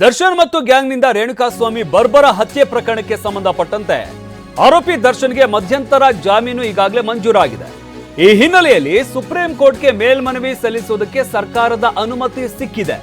ದರ್ಶನ್ ಮತ್ತು ಗ್ಯಾಂಗ್ನಿಂದ ರೇಣುಕಾಸ್ವಾಮಿ ಬರ್ಬರ ಹತ್ಯೆ ಪ್ರಕರಣಕ್ಕೆ ಸಂಬಂಧಪಟ್ಟಂತೆ ಆರೋಪಿ ದರ್ಶನ್ಗೆ ಮಧ್ಯಂತರ ಜಾಮೀನು ಈಗಾಗಲೇ ಮಂಜೂರಾಗಿದೆ. ಈ ಹಿನ್ನೆಲೆಯಲ್ಲಿ ಸುಪ್ರೀಂ ಕೋರ್ಟ್ಗೆ ಮೇಲ್ಮನವಿ ಸಲ್ಲಿಸುವುದಕ್ಕೆ ಸರ್ಕಾರದ ಅನುಮತಿ ಸಿಕ್ಕಿದೆ.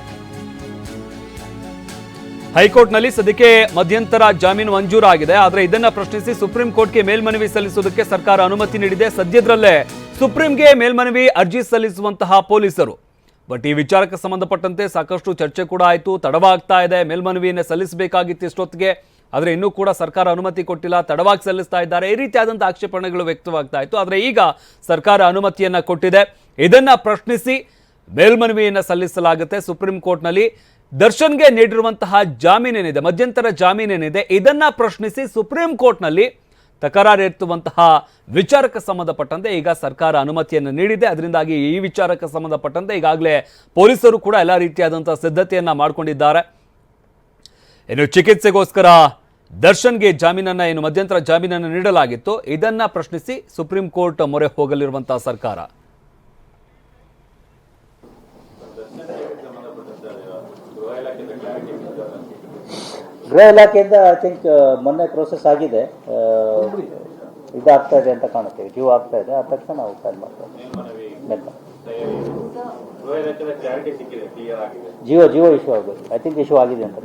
ಹೈಕೋರ್ಟ್ನಲ್ಲಿ ಸದ್ಯಕ್ಕೆ ಮಧ್ಯಂತರ ಜಾಮೀನು ಮಂಜೂರಾಗಿದೆ. ಆದರೆ ಇದನ್ನ ಪ್ರಶ್ನಿಸಿ ಸುಪ್ರೀಂ ಕೋರ್ಟ್ಗೆ ಮೇಲ್ಮನವಿ ಸಲ್ಲಿಸುವುದಕ್ಕೆ ಸರ್ಕಾರ ಅನುಮತಿ ನೀಡಿದೆ. ಸದ್ಯದಲ್ಲೇ ಸುಪ್ರೀಂಗೆ ಮೇಲ್ಮನವಿ ಅರ್ಜಿ ಸಲ್ಲಿಸುವಂತಹ ಪೊಲೀಸರು. ಬಟ್ ಈ ವಿಚಾರಕ್ಕೆ ಸಂಬಂಧಪಟ್ಟಂತೆ ಸಾಕಷ್ಟು ಚರ್ಚೆ ಕೂಡ ಆಯಿತು, ತಡವಾಗ್ತಾ ಇದೆ, ಮೇಲ್ಮನವಿಯನ್ನು ಸಲ್ಲಿಸಬೇಕಾಗಿತ್ತು ಇಷ್ಟೊತ್ತಿಗೆ. ಆದರೆ ಇನ್ನೂ ಕೂಡ ಸರ್ಕಾರ ಅನುಮತಿ ಕೊಟ್ಟಿಲ್ಲ, ತಡವಾಗಿ ಸಲ್ಲಿಸ್ತಾ ಇದ್ದಾರೆ. ಈ ರೀತಿಯಾದಂಥ ಆಕ್ಷೇಪಣೆಗಳು ವ್ಯಕ್ತವಾಗ್ತಾ ಇತ್ತು. ಆದರೆ ಈಗ ಸರ್ಕಾರ ಅನುಮತಿಯನ್ನು ಕೊಟ್ಟಿದೆ. ಇದನ್ನು ಪ್ರಶ್ನಿಸಿ ಮೇಲ್ಮನವಿಯನ್ನು ಸಲ್ಲಿಸಲಾಗುತ್ತೆ ಸುಪ್ರೀಂ ಕೋರ್ಟ್ನಲ್ಲಿ. ದರ್ಶನ್ಗೆ ನೀಡಿರುವಂತಹ ಜಾಮೀನೇನಿದೆ, ಮಧ್ಯಂತರ ಜಾಮೀನೇನಿದೆ, ಇದನ್ನು ಪ್ರಶ್ನಿಸಿ ಸುಪ್ರೀಂ ಕೋರ್ಟ್ನಲ್ಲಿ ತಕರಾರಿರ್ತುವಂತಹ ವಿಚಾರಕ್ಕೆ ಸಂಬಂಧಪಟ್ಟಂತೆ ಈಗ ಸರ್ಕಾರ ಅನುಮತಿಯನ್ನು ನೀಡಿದೆ. ಅದರಿಂದಾಗಿ ಈ ವಿಚಾರಕ್ಕೆ ಸಂಬಂಧಪಟ್ಟಂತೆ ಈಗಾಗಲೇ ಪೊಲೀಸರು ಕೂಡ ಎಲ್ಲ ರೀತಿಯಾದಂತಹ ಸಿದ್ಧತೆಯನ್ನು ಮಾಡಿಕೊಂಡಿದ್ದಾರೆ. ಇನ್ನು ಚಿಕಿತ್ಸೆಗೋಸ್ಕರ ದರ್ಶನ್ಗೆ ಜಾಮೀನನ್ನು ಏನು ಮಧ್ಯಂತರ ಜಾಮೀನನ್ನು ನೀಡಲಾಗಿತ್ತು. ಇದನ್ನು ಪ್ರಶ್ನಿಸಿ ಸುಪ್ರೀಂ ಕೋರ್ಟ್ ಮೊರೆ ಹೋಗಲಿರುವಂತಹ ಸರ್ಕಾರ. ಗೃಹ ಇಲಾಖೆಯಿಂದ ಐ ಥಿಂಕ್ ಮೊನ್ನೆ ಪ್ರೋಸೆಸ್ ಆಗಿದೆ. ಆ, ಇದಾಗ್ತಾ ಇದೆ ಅಂತ ಕಾಣುತ್ತೆ. ಡ್ಯೂ ಆಗ್ತಾ ಇದೆ. ಆ ತಕ್ಷಣ ನಾವು ಫೈಲ್ ಮಾಡ್ತೇವೆ. ಜೀವ ಜಿಯೋ ಜಿಯೋ ಇಶ್ಯೂ ಆಗಬೇಕು ಐ ಥಿಂಕ್ ಇಶ್ಯೂ ಆಗಿದೆ ಅಂತ.